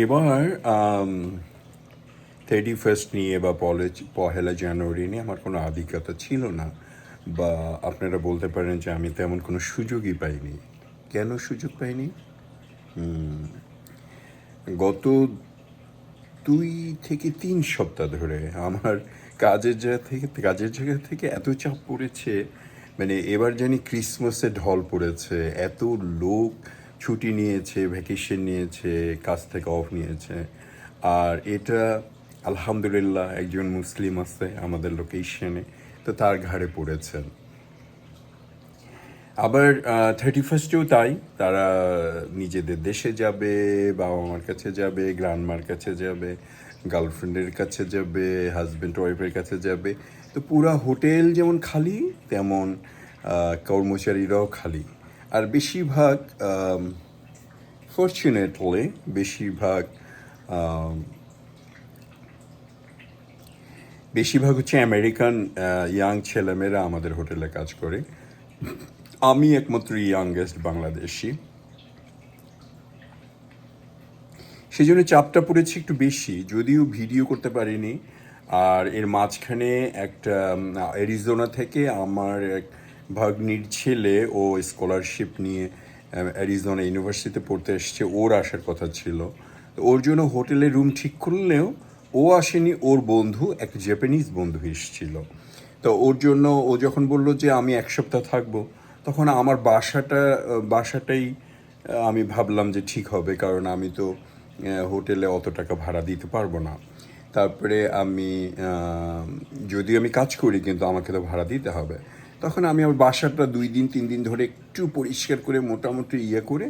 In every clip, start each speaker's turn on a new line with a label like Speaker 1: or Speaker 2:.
Speaker 1: এবার thirty first নিয়ে বা পলেজ, পহেলা জানুয়ারি নিয়ে আমার কোনো আধিক্যতা ছিল না। বা আপনারা বলতে পারেন যে আমি তেমন কোনো সুযোগই পাইনি। কেন সুযোগ পাইনি? গত দুই থেকে তিন সপ্তাহ ধরে আমার কাজের জায়গা থেকে, কাজের জায়গা থেকে এত চাপ পড়েছে মানে এবার জানি ক্রিসমাসে ঢল পড়েছে, এত লোক ছুটি নিয়েছে ভ্যাকেশন নিয়েছে, কাজ থেকে অফ নিয়েছে। আর এটা আলহামদুলিল্লাহ একজন মুসলিম আছে আমাদের লোকেশনে তো তার ঘাড়ে পড়েছেন। আবার থার্টি ফার্স্টেও তাই, তারা নিজেদের দেশে যাবে বাবা মার কাছে যাবে গ্রান্ডমার কাছে যাবে গার্লফ্রেন্ডের কাছে যাবে হাজব্যান্ড ওয়াইফের কাছে যাবে। তো পুরা হোটেল যেমন খালি, তেমন কর্মচারীরাও খালি। আর বেশিরভাগ ফর্চুনেটলি বেশিরভাগ বেশিরভাগ হচ্ছে আমেরিকান ইয়াং ছেলেমেয়েরা আমাদের হোটেলে কাজ করে। আমি একমাত্র ইয়াংগেস্ট বাংলাদেশি। সেই জন্য চাপটা পড়েছে একটু বেশি, যদিও ভিডিও করতে পারিনি। আর এর মাঝখানে একটা অ্যারিজোনা থেকে আমার এক ভাগ্নির ছেলে ও স্কলারশিপ নিয়ে অ্যারিজোনা ইউনিভার্সিটিতে পড়তে এসছে, ওর আসার কথা ছিল। ওর জন্য হোটেলে রুম ঠিক করলেও ও আসেনি, ওর বন্ধু, এক জাপানিজ বন্ধু এসেছিল। তো ওর জন্য ও যখন বলল যে আমি এক সপ্তাহ থাকব, তখন আমার বাসাটা বাসাটাই আমি ভাবলাম যে ঠিক হবে, কারণ আমি তো হোটেলে অত টাকা ভাড়া দিতে পারব না। তারপরে আমি যদিও আমি কাজ করি, কিন্তু আমাকে তো ভাড়া দিতে হবে। তখন আমি আমার বাসাটা দুই দিন, তিন দিন ধরে একটু পরিষ্কার করে, মোটামুটি ইয়ে করে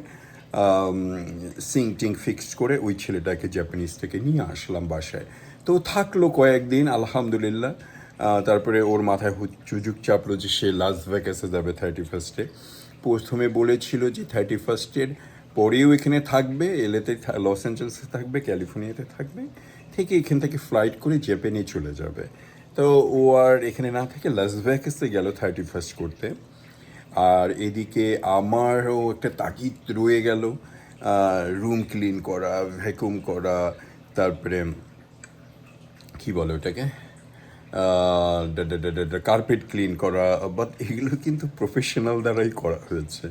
Speaker 1: সিং টিং ফিক্সড করে ওই ছেলেটাকে জাপানিজ থেকে নিয়ে আসলাম বাসায়। তো থাকল কয়েকদিন, আলহামদুলিল্লাহ। তারপরে ওর মাথায় সুযোগ চাপলো যে সে লাস ভ্যাকাসে যাবে থার্টি ফার্স্টে প্রথমে বলেছিল যে থার্টি ফার্স্টের পরেও এখানে থাকবে এলেতে লস অ্যাঞ্জেলেসে থাকবে ক্যালিফোর্নিয়াতে থাকবে। থেকে এখান থেকে ফ্লাইট করে জাপানে চলে যাবে। তো ও আর এখানে না থেকে লাস ভ্যাকাসে গেল থার্টি ফার্স্ট করতে। আর এদিকে আমারও একটা তাকিদ রয়ে গেল রুম ক্লিন করা ভ্যাকুম করা, তারপরে কি বলে ওটাকে? কার্পেট ক্লিন করা বাট এগুলো কিন্তু প্রফেশনাল দ্বারাই করা হয়েছে।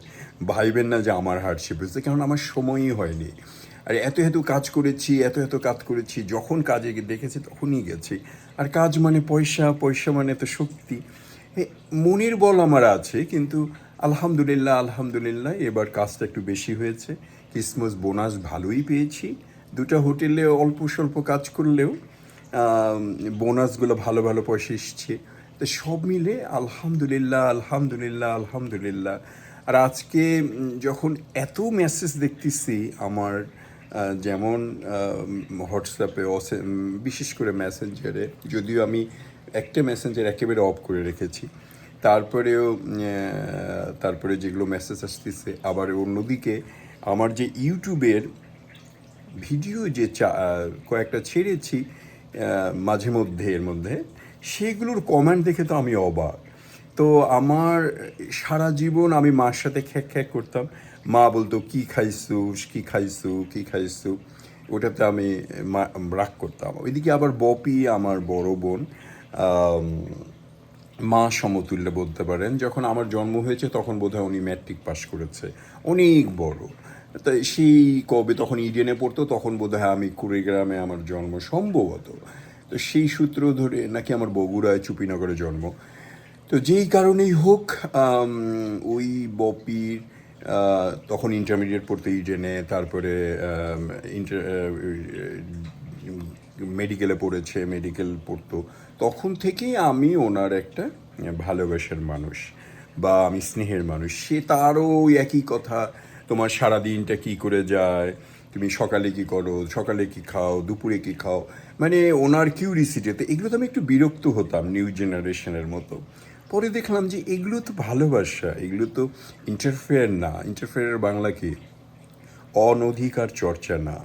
Speaker 1: ভাইবেন না যে আমার হার্ডশিপ হয়েছে কারণ আমার সময়ই হয়নি। আর, এত এত কাজ করেছি, এত এত কাজ করেছি, যখন কাজে দেখেছি তখনই গেছি। আর কাজ মানে পয়সা পয়সা মানে তো শক্তি। মনের বল আমার আছে, কিন্তু আলহামদুলিল্লাহ আলহামদুলিল্লাহ, এবার কাজটা একটু বেশি হয়েছে। ক্রিসমাস, বোনাস ভালোই পেয়েছি। দুটো হোটেলে অল্প স্বল্প কাজ করলেও বোনাসগুলো ভালো ভালো পয়সা এসছে। তো সব মিলে আলহামদুলিল্লাহ আলহামদুলিল্লাহ আলহামদুলিল্লাহ। আর আজকে যখন এত মেসেজ দেখতেছি আমার যেমন হোয়াটসঅ্যাপে অসে বিশেষ করে মেসেঞ্জারে যদিও আমি একটা মেসেঞ্জার একেবারে অফ করে রেখেছি। তারপরেও তারপরে যেগুলো মেসেজ আসতেছে, আবার অন্যদিকে আমার যে ইউটিউবের ভিডিও যে কয়েকটা ছেড়েছি মাঝে মধ্যে এর মধ্যে, সেগুলোর কমেন্ট দেখে তো আমি অবাক। তো আমার সারা জীবন আমি মার সাথে খ্যাক খ্যাক করতাম। মা বলতো, কি খাইছু কি খাইছু? কি খাইছু? ওটাতে আমি রাগ করতাম। ওইদিকে আবার বপি, আমার বড় বোন মা সমতুল্য বলতে পারেন। যখন আমার জন্ম হয়েছে, তখন বোধহয় উনি ম্যাট্রিক পাশ করেছে। অনেক বড়। তাই সেই কবে তখন ইডেনে পড়তো, তখন বোধহয় আমি কুড়িগ্রামে আমার জন্ম সম্ভবত। তো সেই সূত্র ধরে নাকি আমার বগুড়ায় চুপিনগরে জন্ম। তো যেই কারণেই হোক ওই বপির তখন ইন্টারমিডিয়েট পড়তে ইডেনে তারপরে ইন্টার মেডিকেলে পড়েছে মেডিকেল পড়তো। তখন থেকেই আমি ওনার একটা ভালোবাসার মানুষ বা আমি স্নেহের মানুষ। সে তারও ওই একই কথা, তোমার সারা দিনটা কী করে যায়, তুমি সকালে কি করো, সকালে কি খাও, দুপুরে কি খাও? মানে ওনার কিউরিসিটিতে এগুলো তো আমি একটু বিরক্ত হতাম নিউ জেনারেশনের মতো। পরে দেখলাম যে এগুলো তো ভালোবাসা, এগুলো তো ইন্টারফেয়ার না। ইন্টারফেয়ার বাংলা কি? অনধিকার চর্চা না।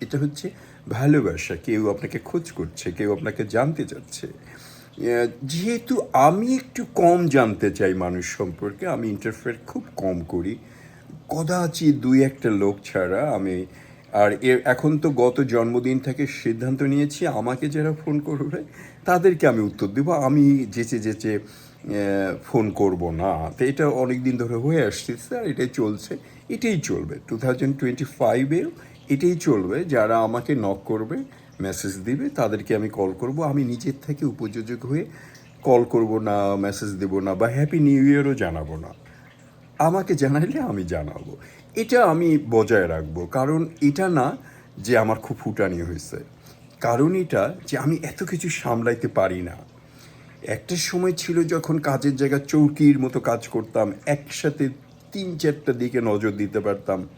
Speaker 1: এটা হচ্ছে ভালোবাসা। কেউ আপনাকে খোঁজ করছে, কেউ আপনাকে জানতে চাচ্ছে। যেহেতু আমি একটু কম জানতে চাই মানুষ সম্পর্কে, আমি ইন্টারফেয়ার খুব কম করি। কদাচিৎ দুই একটা লোক ছাড়া আমি আর এর এখন তো গত জন্মদিন থেকে সিদ্ধান্ত নিয়েছি, আমাকে যারা ফোন করবে, তাদেরকে আমি উত্তর দেবো। আমি যেচে যেচে ফোন করব না। তো এটা অনেক দিন ধরে হয়ে আসতেছে আর এটাই চলছে। এটাই চলবে। টু থাউজেন্ড টোয়েন্টি ফাইভেও এটাই চলবে। যারা আমাকে নক করবে মেসেজ দিবে, তাদেরকে আমি কল করব। আমি নিজের থেকে উপযোজক হয়ে কল করব না মেসেজ দেব না বা হ্যাপি নিউ ইয়ারও জানাব না। আমাকে জানাইলে আমি জানাব। এটা আমি বজায় রাখব। কারণ এটা না যে আমার খুব ফুটানি হয়েছে। কারণ এটা যে আমি এত কিছু সামলাইতে পারি না। একটা সময় ছিল যখন কাজের জায়গায় চৌকির মতো কাজ করতাম একসাথে তিন চারটা দিকে নজর দিতে পারতাম।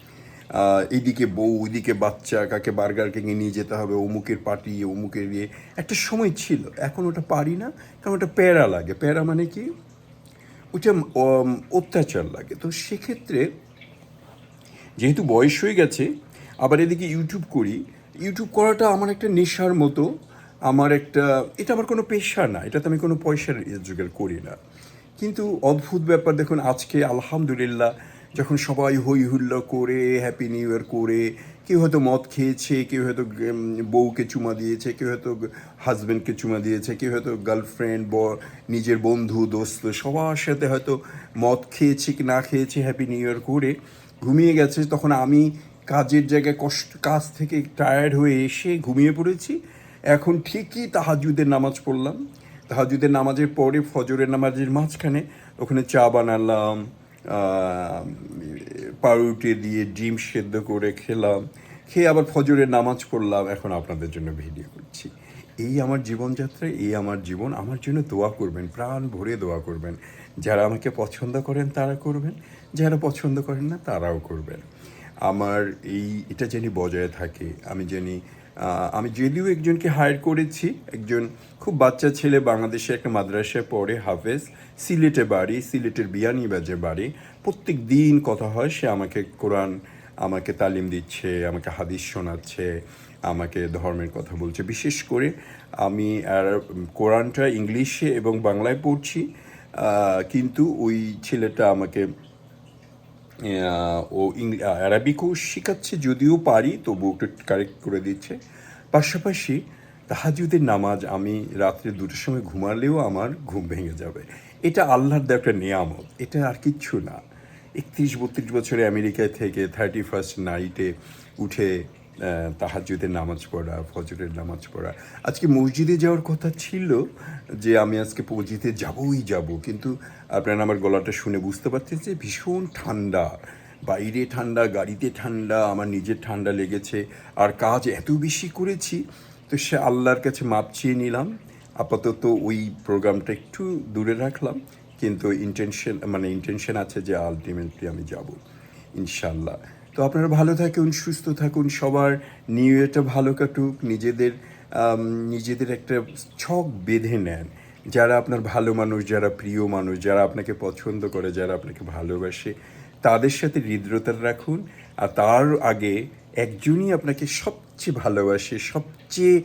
Speaker 1: আহ, এইদিকে বউ ওইদিকে বাচ্চা কাকে বার্গার কিনে নিয়ে যেতে হবে অমুকের পার্টি অমুকের ইয়ে। একটা সময় ছিল এখন ওটা পারি না কারণ ওটা প্যারা লাগে। প্যারা মানে কি? ওটা অত্যাচার লাগে। তো সেক্ষেত্রে যেহেতু বয়স হয়ে গেছে আবার এদিকে ইউটিউব করি। ইউটিউব করাটা আমার একটা নেশার মতো। আমার একটা, এটা আমার কোনো পেশা না, এটাতে আমি কোনো পয়সার জোগাড় করি না। কিন্তু অদ্ভুত ব্যাপার, দেখুন আজকে আলহামদুলিল্লাহ যখন সবাই হই হুল্লা করে হ্যাপি নিউ ইয়ার করে, কেউ হয়তো মদ খেয়েছে, কেউ হয়তো বউকে চুমা দিয়েছে, কেউ হয়তো হাজব্যান্ডকে চুমা দিয়েছে, কেউ হয়তো গার্লফ্রেন্ড ব নিজের বন্ধু, দোস্ত, সবার সাথে হয়তো মদ খেয়েছে কি না খেয়েছে হ্যাপি নিউ ইয়ার করে ঘুমিয়ে গেছে। তখন আমি কাজের জায়গায় কষ্ট, কাজ থেকে টায়ার্ড হয়ে এসে ঘুমিয়ে পড়েছি। এখন ঠিকই তাহাজুদের নামাজ পড়লাম। তাহাজুদের নামাজের পরে ফজরের নামাজের মাঝখানে ওখানে চা বানালাম পাউরুটি দিয়ে ডিম সেদ্ধ করে খেলাম, খেয়ে আবার ফজরের নামাজ পড়লাম। এখন আপনাদের জন্য ভিডিও করছি। এই আমার জীবনযাত্রা, এই আমার জীবন, আমার জন্য দোয়া করবেন, প্রাণ ভরে দোয়া করবেন। যারা আমাকে পছন্দ করেন তারা করবেন, যারা পছন্দ করেন না তারাও করবেন। আমার এই, এটা জানি বজায় থাকে। আমি জানি আমি যদিও একজনকে হায়ার করেছি, একজন খুব বাচ্চা ছেলে, বাংলাদেশে একটা মাদ্রাসায় পড়ে, হাফেজ। সিলেটে বাড়ি, সিলেটের বিয়ানীবাজে বাড়ি। প্রত্যেক দিন কথা হয়, সে আমাকে কোরআন, আমাকে তালিম দিচ্ছে, আমাকে হাদিস শোনাচ্ছে, আমাকে ধর্মের কথা বলছে। বিশেষ করে আমি আর কোরআনটা ইংলিশে এবং বাংলায় পড়ছি কিন্তু ওই ছেলেটা আমাকে ও অ্যারাবিকও শেখাচ্ছে, যদিও পারি তবু একটু কারেক্ট করে দিচ্ছে। পাশাপাশি তাহাজুদের নামাজ আমি রাত্রে দুটোর সময় ঘুমালেও আমার ঘুম ভেঙে যাবে। এটা আল্লাহর দেওয়া একটা নিয়ামত। এটা আর কিচ্ছু না। একত্রিশ বত্রিশ বছরে আমেরিকায় থেকে থার্টি ফার্স্ট নাইটে উঠে আহ, তাহাজ্জুদের নামাজ পড়া ফজরের নামাজ পড়া। আজকে মসজিদে যাওয়ার কথা ছিল যে আমি আজকে মসজিদে যাবই যাব কিন্তু আপনারা আমার গলাটা শুনে বুঝতে পারছেন যে ভীষণ ঠান্ডা। বাইরে ঠান্ডা গাড়িতে ঠান্ডা আমার নিজের ঠান্ডা লেগেছে। আর কাজ এত বেশি করেছি তো সে আল্লাহর কাছে মাপ চেয়ে নিলাম। আপাতত ওই প্রোগ্রামটা একটু দূরে রাখলাম কিন্তু ইন্টেনশন মানে ইন্টেনশন আছে যে আলটিমেটলি আমি যাব ইনশাল্লাহ তো আপনারা ভালো থাকুন, সুস্থ থাকুন, সবার নিউ ইয়ারটা ভালো কাটুক, নিজেদের নিজেদের একটা ছক বেঁধে নেন। যারা আপনার ভালো মানুষ, যারা প্রিয় মানুষ, যারা আপনাকে পছন্দ করে, যারা আপনাকে ভালোবাসে, তাদের সাথে হৃদ্রতা রাখুন। আর তার আগে একজনই আপনাকে সবচেয়ে ভালোবাসে, সবচেয়ে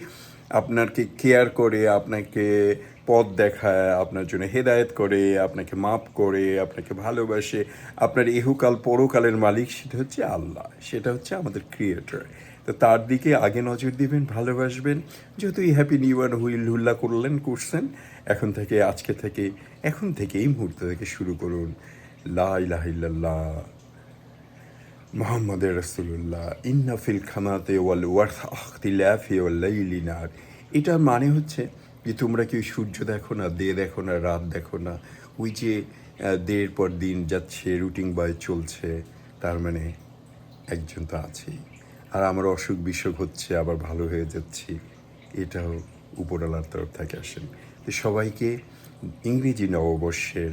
Speaker 1: আপনাকে কেয়ার করে, আপনাকে পথ দেখায়, আপনার জন্য হেদায়েত করে, আপনাকে মাপ করে, আপনাকে ভালোবাসে। আপনার ইহুকাল, পরকালের মালিক সেটা হচ্ছে আল্লাহ, সেটা হচ্ছে আমাদের ক্রিয়েটর তো তার দিকে আগে নজর দিবেন, ভালোবাসবেন। যেহেতু এই হ্যাপি নিউ ইয়ার হুইল হুল্লা করলেন, করছেন, এখন থেকে, আজকে থেকে, এখন থেকে এই মুহূর্ত থেকে শুরু করুন। লা ইলাহা ইল্লাল্লাহ মোহাম্মদ রসুল্লাহ ইন্না ফিল খামাতে ওয়াল ওয়ার্থ আখতিলাফি ওয়াল্লাইলি নার। এটার মানে হচ্ছে যে তোমরা কি ওই সূর্য দেখো না, দে দেখো না, রাত দেখো না, ওই যে দের পর দিন যাচ্ছে, রুটিন বয় চলছে, তার মানে একজন তো আছেই। আর আমার অসুখ বিসুখ হচ্ছে, আবার ভালো হয়ে যাচ্ছি, এটাও উপরওয়ালার তরফ থেকে আসেন। তো সবাইকে ইংরেজি নববর্ষের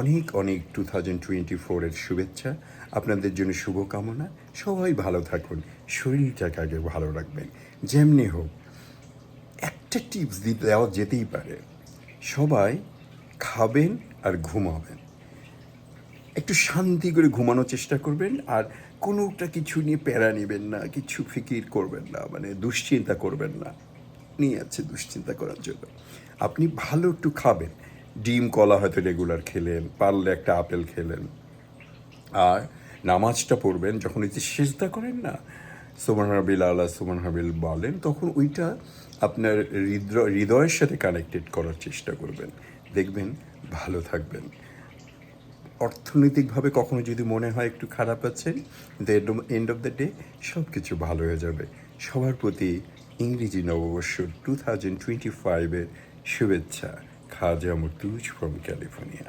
Speaker 1: অনেক অনেক টু থাউজেন্ড টোয়েন্টি ফোরের শুভেচ্ছা। আপনাদের জন্য শুভকামনা। সবাই ভালো থাকুন। শরীরটাকে আগে ভালো রাখবেন। যেমনি হোক একটা টিপস দিতে দেওয়া যেতেই পারে। সবাই খাবেন আর ঘুমাবেন। একটু শান্তি করে ঘুমানোর চেষ্টা করবেন আর কোনোটা কিছু নিয়ে প্যারা নেবেন না, কিছু ফিকির করবেন না মানে দুশ্চিন্তা করবেন না। নিয়ে আছে দুশ্চিন্তা করার জন্য। আপনি ভালো একটু খাবেন। ডিম, কলা হয়তো রেগুলার খেলেন, পারলে একটা আপেল খেলেন। আর নামাজটা পড়বেন, যখন যে সেজদা করেন না সুমান হাবিল আল্লাহ সুমান হাবিল বলেন, তখন ওইটা আপনার হৃদয় হৃদয়ের সাথে কানেক্টেড করার চেষ্টা করবেন। দেখবেন ভালো থাকবেন। অর্থনৈতিকভাবে কখনো যদি মনে হয় একটু খারাপ আছেন আছে এন্ড অফ দ্য ডে সব কিছু ভালো হয়ে যাবে। সবার প্রতি ইংরেজি নববর্ষ টু থাউজেন্ড টোয়েন্টি ফাইভের শুভেচ্ছা। খাজা মুতুজ ফ্রম ক্যালিফোর্নিয়া